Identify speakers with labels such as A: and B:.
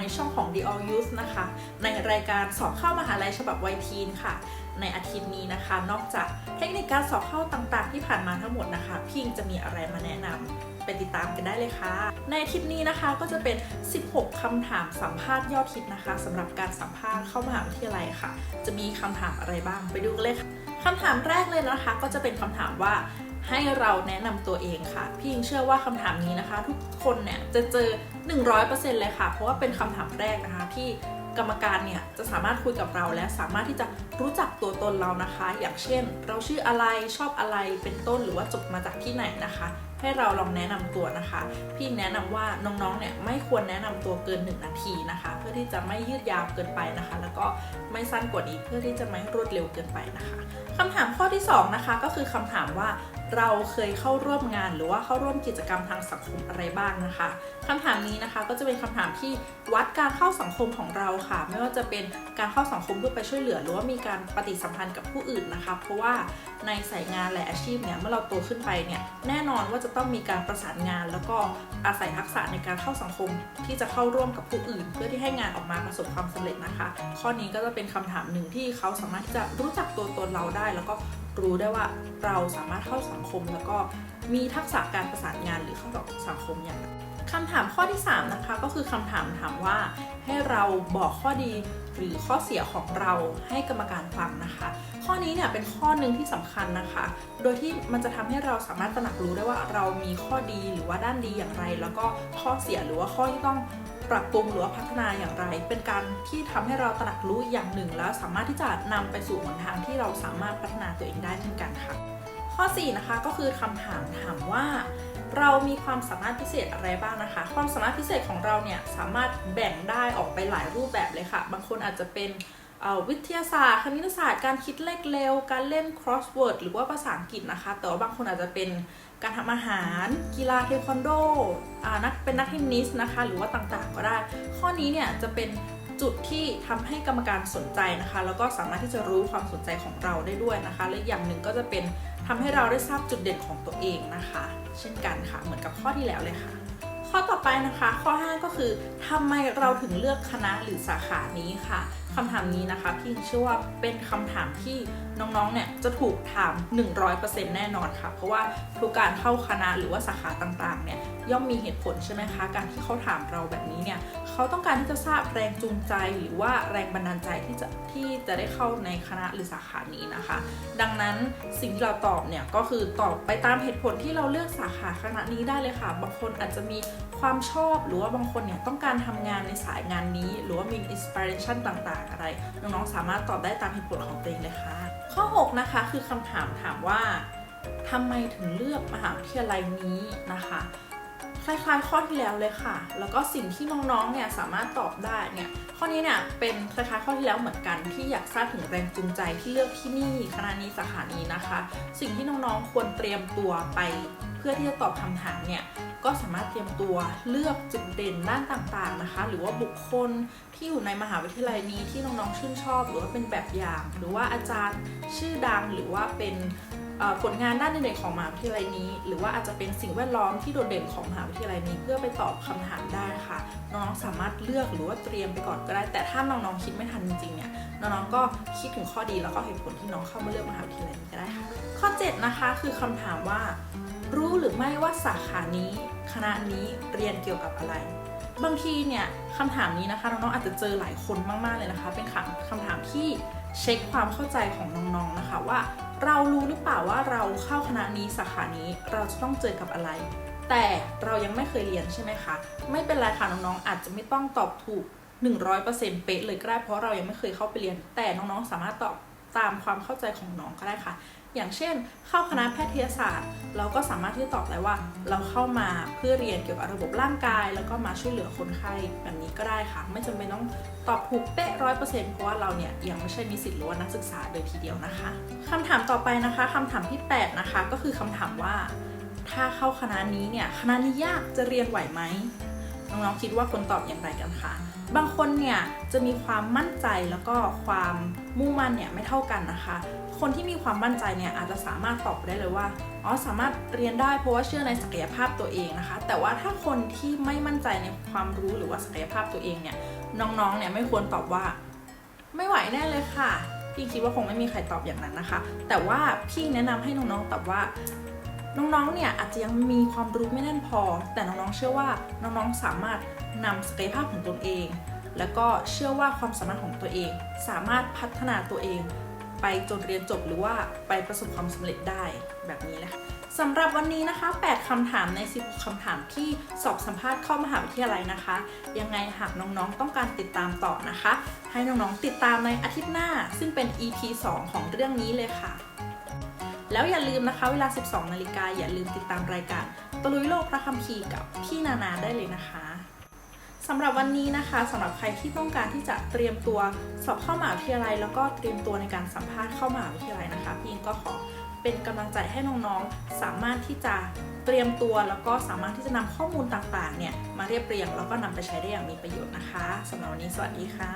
A: ในช่องของ The All Youth นะคะ ในรายการสอบเข้ามหาลัยฉบับวัยทีนค่ะ ในอาทิตย์นี้นะคะ นอกจากเทคนิคการสอบเข้าต่างๆ ที่ผ่านมาทั้งหมดนะคะพี่อิงจะมีอะไรมาแนะนำไปติดตามกันได้เลยค่ะ ในอาทิตย์นี้นะคะก็จะเป็น 16คำถามสัมภาษณ์ยอดฮิตนะคะสำหรับการสัมภาษณ์เข้ามหาวิทยาลัยค่ะ จะมีคำถามอะไรบ้างไปดูกันเลยค่ะคำถามแรกเลยนะคะ ก็จะเป็นคำถามว่า ให้เราแนะนำตัวเองค่ะ พี่ยิงเชื่อว่าคำถามนี้นะคะ ทุกคนเนี่ยจะเจอ 100%เลยค่ะ เพราะว่าเป็นคำถามแรกนะคะที่กรรมการเนี่ยจะสามารถคุยกับเราและสามารถที่จะรู้จักตัวตนเรานะคะ อย่างเช่น เราชื่ออะไรชอบอะไรเป็นต้นหรือว่าจบมาจากที่ไหนนะคะ ให้เราลองแนะนำตัวนะคะ พี่แนะนำว่าน้องๆเนี่ยไม่ควรแนะนำตัวเกิน 1 นาทีนะคะ เพื่อที่จะไม่ยืดยาวเกินไปนะคะ แล้วก็ไม่สั้นกว่านี้เพื่อที่จะไม่รวดเร็วเกินไปนะคะคำถามข้อที่สองนะคะ ก็คือคำถามว่าเราเคยเข้าร่วมงานหรือว่าเข้าร่วมกิจกรรมทางสังคมอะไรบ้างนะคะคำถามนี้นะคะก็จะเป็นคำถามที่วัดการเข้าสังคมของเราค่ะ ไม่ว่าจะเป็นการเข้าสังคมเพื่อไปช่วยเหลือ หรือว่ามีการปฏิสัมพันธ์กับผู้อื่นนะคะ เพราะว่าในสายงานและอาชีพเนี่ยเมื่อเราโตขึ้นไปเนี่ยแน่นอนว่าจะต้องมีการประสานงาน แล้วก็อาศัยทักษะในการเข้าสังคมที่จะเข้าร่วมกับผู้อื่น เพื่อที่ให้งานออกมาประสบความสำเร็จนะคะ ข้อนี้ก็จะเป็นคำถามหนึ่งที่เขาสามารถที่จะรู้จักตัวตนเราได้แล้วก็ รู้ได้ว่าเราสามารถเข้าสังคมแล้วก็มีทักษะการประสานงานหรือเข้ากับสังคมอย่างไรคำถามข้อที่ 3 นะคะ ก็คือคำถามถามว่าให้เราบอกข้อดีหรือข้อเสียของเราให้กรรมการฟังนะคะ ข้อนี้เนี่ยเป็นข้อหนึ่งที่สำคัญนะคะ โดยที่มันจะทำให้เราสามารถตระหนักรู้ได้ว่าเรามีข้อดีหรือว่าด้านดีอย่างไร แล้วก็ข้อเสียหรือว่าข้อที่ต้อง ปรับปรุงหรือว่าพัฒนาอย่างไร เป็นการที่ทำให้เราตระหนักรู้อย่างหนึ่ง แล้วสามารถที่จะนำไปสู่หนทางที่เราสามารถพัฒนาตัวเองได้เช่นกันค่ะ ข้อ 4 นะคะก็คือคำถามถามว่าเรามีความสามารถพิเศษอะไรบ้างนะคะ ความสามารถพิเศษของเราเนี่ยสามารถแบ่งได้ออกไปหลายรูปแบบเลยค่ะ บางคนอาจจะเป็น วิทยาศาสตร์คณิตศาสตร์การคิดเลขเร็ว การเล่น crossword หรือว่าภาษาอังกฤษนะคะ แต่ว่าบางคนอาจจะเป็นการทำอาหาร กีฬาเทควันโดอ่านักเป็นนักเทนนิสนะคะ หรือว่าต่างๆก็ได้ ข้อนี้เนี่ยจะเป็นจุดที่ทำให้กรรมการสนใจนะคะ แล้วก็สามารถที่จะรู้ความสนใจของเราได้ด้วยนะคะ และอีกอย่างหนึ่งก็จะเป็นทำให้เราได้ทราบจุดเด่นของตัวเองนะคะ เช่นกันค่ะ เหมือนกับข้อที่แล้วเลยค่ะ ข้อต่อไปนะคะข้อ 5 ก็คือทำไมเราถึงเลือกคณะหรือสาขานี้ค่ะคำถามนี้นะคะพี่เชื่อว่าเป็นคำถามที่น้องๆเนี่ยจะถูกถาม 100%แน่นอนค่ะ เพราะว่าทุกการเข้าคณะหรือว่าสาขาต่างๆเนี่ยย่อมมีเหตุผลใช่ไหมคะ การที่เขาถามเราแบบนี้เนี่ยเขาต้องการที่จะทราบแรงจูงใจหรือว่าแรงบันดาลใจที่จะที่จะได้เข้าในคณะหรือสาขานี้นะคะ ดังนั้นสิ่งที่เราตอบเนี่ยก็คือตอบไปตามเหตุผลที่เราเลือกสาขาคณะนี้ได้เลยค่ะ บางคนอาจจะมีความชอบหรือว่าบางคนเนี่ยต้องการทำงานในสายงานนี้ หรือว่ามีอินสปิเรชันต่างๆ อะไร น้องๆสามารถตอบได้ตามเหตุผลของตัวเองเลยค่ะ ข้อ 6 นะคะคือคำถามถามว่าทำไมถึงเลือกมหาวิทยาลัยนี้นะคะคล้ายๆ ข้อที่แล้วเลยค่ะ แล้วก็สิ่งที่น้องๆ เนี่ยสามารถตอบได้เนี่ยข้อนี้เนี่ยเป็นคล้ายๆข้อที่แล้วเหมือนกันที่อยากทราบถึงแรงจูงใจที่เลือกที่นี่คณะนี้สาขานี้นะคะ สิ่งที่น้องๆ ควรเตรียมตัวไป เพื่อที่จะตอบคำถามเนี่ย ก็สามารถเตรียมตัวเลือกจุดเด่นด้านต่างๆนะคะ หรือว่าบุคคลที่อยู่ในมหาวิทยาลัยนี้ที่น้องๆชื่นชอบ หรือว่าเป็นแบบอย่าง หรือว่าอาจารย์ชื่อดังหรือว่าเป็นผลงานด้านเด่นๆของมหาวิทยาลัยนี้ หรือว่าอาจจะเป็นสิ่งแวดล้อมที่โดดเด่นของมหาวิทยาลัยนี้ เพื่อไปตอบคำถามได้ค่ะ น้องๆสามารถเลือกหรือว่าเตรียมไปก่อนก็ได้ แต่ถ้าน้องๆคิดไม่ทันจริงๆเนี่ยน้องๆก็คิดถึงข้อดีแล้วก็เหตุผลที่น้องเข้ามาเลือกมหาวิทยาลัยนี้ก็ได้ค่ะข้อ 7 นะคะคือคำถามว่า รู้หรือไม่ว่าสาขานี้ คณะนี้เรียนเกี่ยวกับอะไร บางทีเนี่ยคำถามนี้นะคะน้องๆอาจจะเจอหลายคนมากๆเลยนะคะ เป็นคำคำถามที่เช็คความเข้าใจของน้องๆนะคะว่าเรารู้หรือเปล่าว่าเราเข้าคณะนี้สาขานี้เราจะต้องเจอกับอะไร แต่เรายังไม่เคยเรียนใช่ไหมคะ ไม่เป็นไรค่ะน้องๆอาจจะไม่ต้องตอบถูก 100%เป๊ะเลยก็ได้เพราะเรายังไม่เคยเข้าไปเรียน แต่น้องๆสามารถตอบตามความเข้าใจของน้องก็ได้ค่ะ อย่างเช่น เข้าคณะแพทยศาสตร์ เราก็สามารถที่จะตอบได้ว่า เราเข้ามาเพื่อเรียนเกี่ยวกับระบบร่างกาย แล้วก็มาช่วยเหลือคนไข้แบบนี้ก็ได้ค่ะ ไม่จำเป็นต้องตอบถูกเป๊ะร้อยเปอร์เซ็นต์เพราะว่าเราเนี่ยยังไม่ใช่นิสิตหรือว่านักศึกษาเลยทีเดียวนะคะคำถามต่อไปนะคะคำถามที่ 8 นะคะ ก็คือคำถามว่า ถ้าเข้าคณะนี้เนี่ยคณะนี้ยากจะเรียนไหวไหมน้องๆคิดว่าคนตอบอย่างไรกันคะ บางคนเนี่ยจะมีความมั่นใจแล้วก็ความมุ่งมั่นเนี่ยไม่เท่ากันนะคะ คนที่มีความมั่นใจเนี่ยอาจจะสามารถตอบได้เลยว่าอ๋อสามารถเรียนได้เพราะว่าเชื่อในศักยภาพตัวเองนะคะ แต่ว่าถ้าคนที่ไม่มั่นใจในความรู้หรือว่าศักยภาพตัวเองเนี่ยน้องๆเนี่ยไม่ควรตอบว่า ไม่ไหวแน่เลยค่ะ พี่คิดว่าคงไม่มีใครตอบอย่างนั้นนะคะ แต่ว่าพี่แนะนำให้น้องๆตอบว่าน้องๆ เนี่ยอาจจะยังมีความรู้ไม่แน่นพอ แต่น้องๆ เชื่อว่าน้องๆ สามารถ นำศักยภาพของตนเอง แล้วก็เชื่อว่าความสามารถของตัวเอง สามารถพัฒนาตัวเอง ไปจนเรียนจบหรือว่าไปประสบความสำเร็จได้แบบนี้เลยค่ะสำหรับวันนี้นะคะ 8 คำถามใน 16 คำถามที่สอบสัมภาษณ์เข้ามหาวิทยาลัยนะคะ ยังไงหากน้องๆ ต้องการติดตามต่อนะคะ ให้น้องๆ ติดตามในอาทิตย์หน้า ซึ่งเป็น EP 2 ของเรื่องนี้เลยค่ะ แล้วอย่าลืมนะคะ เวลา 12 นาฬิกาอย่าลืมติดตามรายการตะลุยโลกพระคัมภีร์กับพี่นานาได้เลยนะคะ สำหรับวันนี้นะคะสำหรับใครที่ต้องการที่จะเตรียมตัวสอบเข้ามหาวิทยาลัย แล้วก็เตรียมตัวในการสัมภาษณ์เข้ามหาวิทยาลัยนะคะพี่อิงก็ขอเป็นกำลังใจให้น้องๆ สามารถที่จะเตรียมตัวแล้วก็สามารถที่จะนำข้อมูลต่างๆเนี่ยมาเรียบเรียงแล้วก็นำไปใช้ได้อย่างมีประโยชน์นะคะสำหรับวันนี้สวัสดีค่ะ